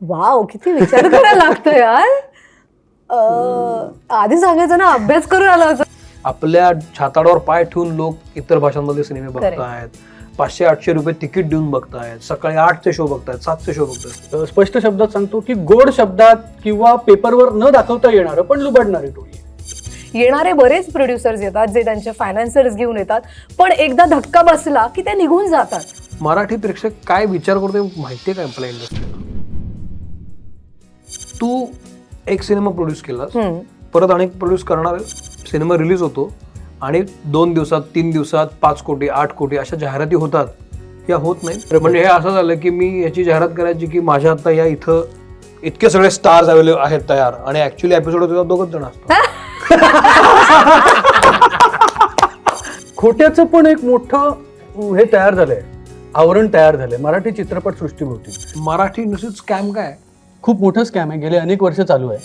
Wow किती विचार करायला लागतो यार. अं, आधी सांगायचं ना अभ्यास करून आला होता. आपल्या छाताडावर पाय ठेवून लोक इतर भाषांमध्ये सिनेमे. बघतायत. पाचशे आठशे रुपये तिकीट देऊन बघतायत. सकाळी आठचे शो बघतायत सातचे शो बघतायत. स्पष्ट शब्दात सांगतो की गोड शब्दात किंवा पेपरवर न दाखवता येणारं पण लुबाडणारी टोळी आहे. येणारे बरेच प्रोड्युसर्स येतात जे त्यांचे फायनान्सर्स घेऊन येतात पण एकदा धक्का बसला की ते निघून जातात. मराठी प्रेक्षक काय विचार करतोय माहितीये काय आपल्या इंडस्ट्रीला तू एक सिनेमा प्रोड्यूस केलास. परत अनेक प्रोड्यूस करणार सिनेमा रिलीज होतो. आणि दोन दिवसात तीन दिवसात पाच कोटी आठ कोटी अशा जाहिराती होतात. या होत नाही. म्हणजे हे असं झालं की मी याची जाहिरात करायची की माझ्या आता या इथं इतके सगळे स्टार्स अवेलेबल आहेत तयार. आणि ऍक्च्युली एपिसोड होते दोघच जण असतात. खोट्याचं पण एक मोठं हे तयार झालंय. आवरण तयार झालंय. मराठी चित्रपट सृष्टीभोवती. मराठी इंडस्ट्रीत स्कॅम काय? खूप मोठं स्कॅम आहे. गेले अनेक वर्ष चालू आहे.